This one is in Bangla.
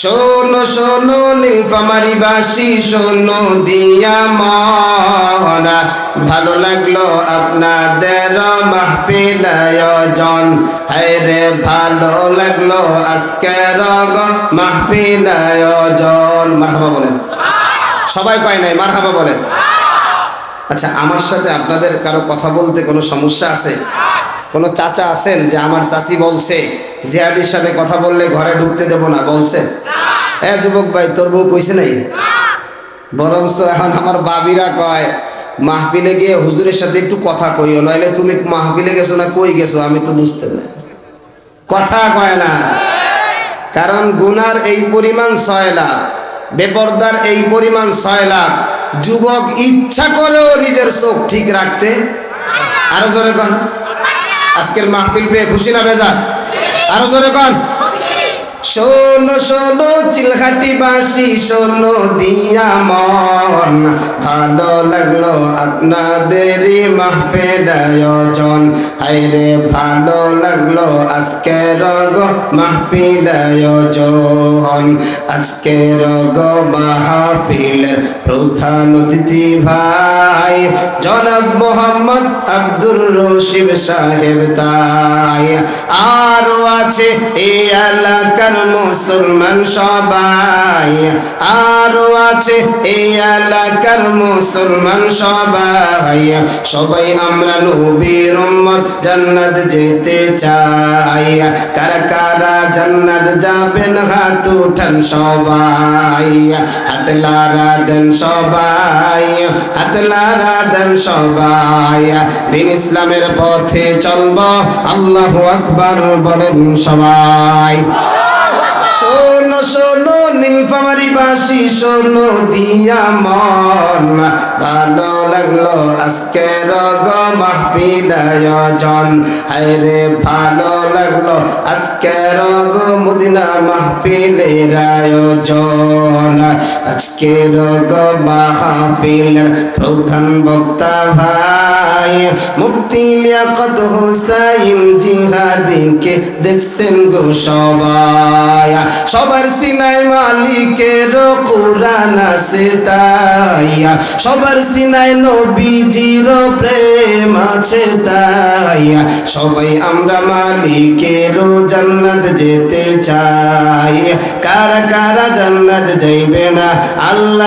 শোনো শোনো নীলফামারি বাসি শোনো দিয়া মরা ভালো লাগল আপনাদের মাহফিল আয়োজন। হায়রে ভালো লাগল আজকের মাহফিল আয়োজন। মারহাবা বলেন। সবাই কয় নাই, মারহাবা বলেন। আচ্ছা আমার সাথে আপনাদের কারও কথা বলতে কোনো সমস্যা আছে? কোনো চাচা আছেন যে আমার চাচি বলছে, জিয়াদির সাথে কথা বললে ঘরে ঢুকতে দেব না, বলছে? এ যুবক ভাই, তোর বউ কইছে নাই? বরঞ্চ এখন আমার বাবিরা কয়, মাহফিলে গিয়ে হুজুরের সাথে একটু কথা কইও, নইলে তুমি মাহফিলে গেছো না কই গেছো, আমি তো বুঝতে পারি কথা কয় না। কারণ গুনার এই পরিমাণ ছয় লাখ, বেপর্দার এই পরিমাণ ছয় লাখ, যুবক ইচ্ছা করেও নিজের চোখ ঠিক রাখতে, আরও কন। আজকের মাহফিল পেয়ে খুশি না বেজার? আরও জোরে কন। শোনো শোনো চিলহাটি বাসি, শোনো, দিয়া মন। ভালো লাগল আপনাদের মাহফিল আয়োজন। হাইরে ভালো লাগল আজকের গো মাহফিল আয়োজন। আজকের গো মাহফিলের প্রধান অতিথি ভাই, জনাব মোহাম্মদ আব্দুর রশিদ সাহেব তাই। আরও আছে এই এলাকার মুসলমান সবাই আরও আছে এই এলাকার মুসলমান সবাই। সবাই আমরা নবীর উম্মত, জান্নাত যেতে চাই। কারা কারা জান্নাত যাবেন, হাত উঠান সবাই। হাত লারা দেন সবাই, হাত লারা দেন সবাই। দিন ইসলামের পথে চলব, আল্লাহ আকবার বলেন সবাই। শোনো শোনো, নীলফামারি বাসি, শোনো, দিয়া মন। ভালো লাগল আজকের গো মাহফিল আয়োজন। হায়রে, ভালো লাগল আজকের গো মদিনা মাহফিলের আয়োজন। আজকের গো মাহফিলের প্রধান বক্তা ভাই, মুফতি লিয়াকত হোসাইন জিহাদিকে দেখছেন গো সবাই। সবার সিনাই মালিকের কোরআন আছে তাই সবার সিনাই নবীজির প্রেম আছে তাইয়া। সবাই আমরা মালিকের জান্নাত যেতে চাই। কারা কারা জান্নাত যাইবে না? আল্লাহ